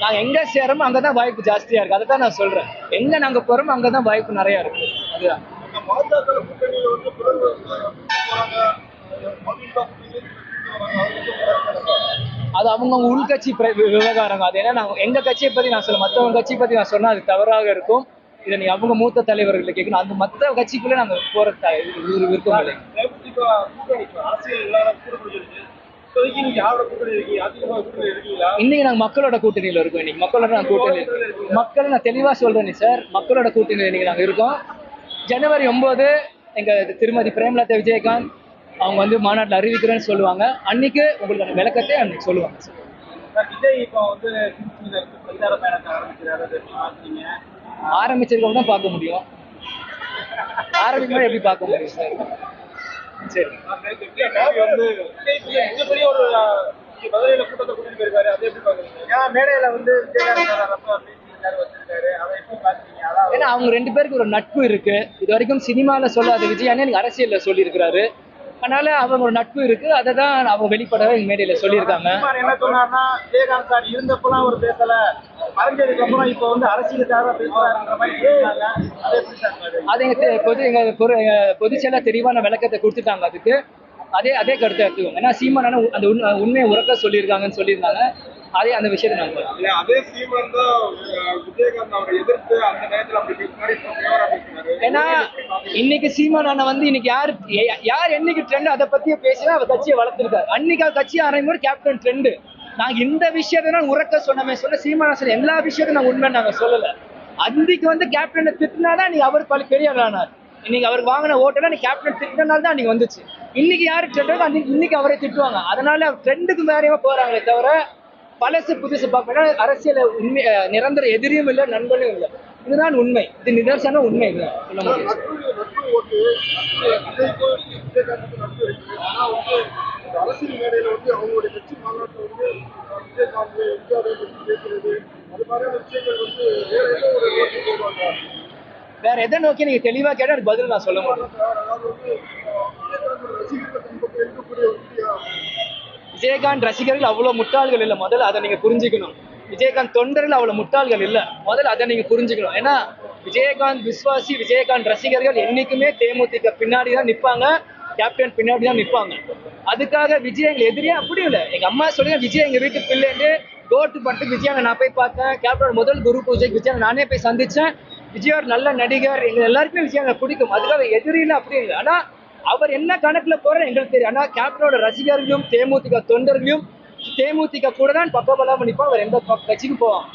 நாங்க எங்க சேரமோ அங்கதான் வாய்ப்பு ஜாஸ்தியா இருக்கு. அதை தான் நான் சொல்றேன். எங்க நாங்க போறோமோ அங்கதான் வாய்ப்பு நிறைய இருக்கு. அதுதான். அது அவங்கவுங்க உள்கட்சி விவகாரங்க. அது ஏன்னா நான் எங்க கட்சியை பத்தி நான் சொல்ல மத்தவங்க கட்சியை பத்தி நான் சொன்னா அது தவறாக இருக்கும். இதை நீ அவங்க மூத்த தலைவர்களை கேட்கணும். அந்த மத்த கட்சிக்குள்ள நாங்க த- இது விருப்பம் இல்லை. நீங்க இன்னைக்கு நாங்க மக்களோட கூட்டணியில இருக்கோம் இன்னைக்கு. மக்களோட நான் கூட்டணி மக்கள் நான் தெளிவா சொல்றேன் சார். மக்களோட கூட்டணியில இன்னைக்கு நாங்க இருக்கோம். ஜனவரி ஒன்பது எங்க திருமதி பிரேமலதா விஜயகாந்த் அவங்க வந்து மாநாட்டில் அறிவிக்கிறேன்னு சொல்லுவாங்க. அன்னைக்கு உங்களுக்கு அந்த விளக்கத்தை அன்னைக்கு சொல்லுவாங்க சார். சார், விஜய் இப்போ வந்து ஆரம்பிச்சிருக்கவங்க தான் பார்க்க முடியும். ஆரம்பிக்கும் எப்படி பார்க்க முடியும் சார். ஒரு ஏன்னா மேடையில வந்து அவங்க ரெண்டு பேருக்கு ஒரு நட்பு இருக்கு. இது வரைக்கும் சினிமால சொல்லாத விஜய் எனக்கு அரசியல்ல சொல்லியிருக்கிறாரு. அதனால அவங்க ஒரு நட்பு இருக்கு. அதை தான் அவங்க வெளிப்படவே மேடையில சொல்லியிருக்காங்க. என்ன சொன்னார்னா விஜயகாந்த் சார் இருந்தப்பெல்லாம் அவர் பேசல. அப்புறம் இப்போ வந்து அரசியலுக்காக அதை எங்க பொது எங்க பொதுச்செயலா தெளிவான விளக்கத்தை கொடுத்துட்டாங்க அதுக்கு. அதே அதே கருத்தை எடுத்துக்கோங்க. ஏன்னா சீமான் அண்ணன் உ- அந்த உண்மை- உண்மையை உறக்க சொல்லியிருக்காங்கன்னு சொல்லியிருந்தாங்க. அதே அந்த விஷயத்தை இல்ல அதே சீமான் தான் விஜயகாந்த் அவரை எதிர்த்து அந்த நேரத்துல அப்படி பேசினாரு. ஏன்னா இன்னைக்கு சீமான் அண்ணன் வந்து இன்னைக்கு யார் யார் என்னைக்கு ட்ரெண்ட் அதை பத்தியே பேசினா அவர் கட்சியை வளர்த்துருக்காரு. அன்னைக்கு அவர் கட்சி ஆரம்பிக்கும் கேப்டன் ட்ரெண்டு நாங்க இந்த விஷயத்தை நான் உறக்க சொன்னமே சொல்ல சீமான சார் எல்லா விஷயத்தையும் நாங்க உண்மை நாங்க சொல்லல. அன்னைக்கு வந்து கேப்டனை திட்டினாதான் நீ அவர் பல பெரிய ஆனார். இன்னைக்கு அவருக்கு வாங்கின ஓட்டெல்லாம் நீ கேப்டன் திட்டினால தான் அன்னைக்கு வந்துச்சு. இன்னைக்கு யாரு ட்ரெண்ட் அன்னைக்கு இன்னைக்கு அவரை திட்டுவாங்க. அதனால ட்ரெண்டுக்கு மேலேயே போறாங்களே தவிர பழசு புதுசு பார்க்கணும் அரசியல உண்மை நிரந்தர எதிரியும் இல்லை நண்பனும் இல்லை. இதுதான் உண்மை. இது நிதர்சன உண்மை இல்லை. சொல்ல முடியும் நட்பு நட்பு ஓட்டு விஜய்க்கும் விஜயகாந்துக்கும் நட்பு இருக்கு ஆனா வந்து இந்த அரசியல் மேடையில வந்து அவங்களுடைய கட்சி மாநாட்டில் வந்து விஜயகாந்த் இந்தியாவை பற்றி பேசுறது அது மாதிரியான விஷயங்கள் வந்து வேற ஒரு எதை நோக்கி நீங்க தெளிவா கேட்டா அதுக்கு பதில் நான் சொல்ல முடியும் அதாவது வந்து விஜயகாந்த் ரசிகர்கள் பக்கம் இருக்கக்கூடிய ஒரு இந்தியா. விஜயகாந்த் ரசிகர்கள் அவ்வளவு முட்டாள்கள் இல்ல. முதல்ல அதை நீங்க புரிஞ்சுக்கணும். விஜயகாந்த் தொண்டர்கள் அவ்வளவு முட்டாள்கள் இல்ல. முதல்ல அதை நீங்க புரிஞ்சுக்கணும். ஏன்னா விஜயகாந்த் விஸ்வாசி விஜயகாந்த் ரசிகர்கள் என்னைக்குமே தேமுதிக பின்னாடி தான் நிப்பாங்க. கேப்டன் பின்னாடி தான் நிற்பாங்க அதுக்காக விஜய் எங்களை எதிரியே அப்படியும் இல்லை. எங்க அம்மா சொல்லுங்க விஜய் எங்க வீட்டு பிள்ளைன்னு கோட்டு பட்டு விஜயாவை நான் போய் பார்த்தேன். கேப்டன் முதல் குரு பூஜைக்கு விஜய் நானே போய் சந்திச்சேன். விஜய் ஒரு நல்ல நடிகர். எங்க எல்லாருக்குமே விஜய் எனக்கு பிடிக்கும். அதுக்காக எதிரியில் அப்படி இல்லை. ஆனா அவர் என்ன கணக்குல போறாரு எங்களுக்கு தெரியும். ஆனா கேப்டனோட ரசிகர்களையும் தேமுதிக தொண்டர்களையும் தேமுதிக கூட தான் பக்கபலமா நிற்போம் அவர் எந்த கட்சிக்கு போவான்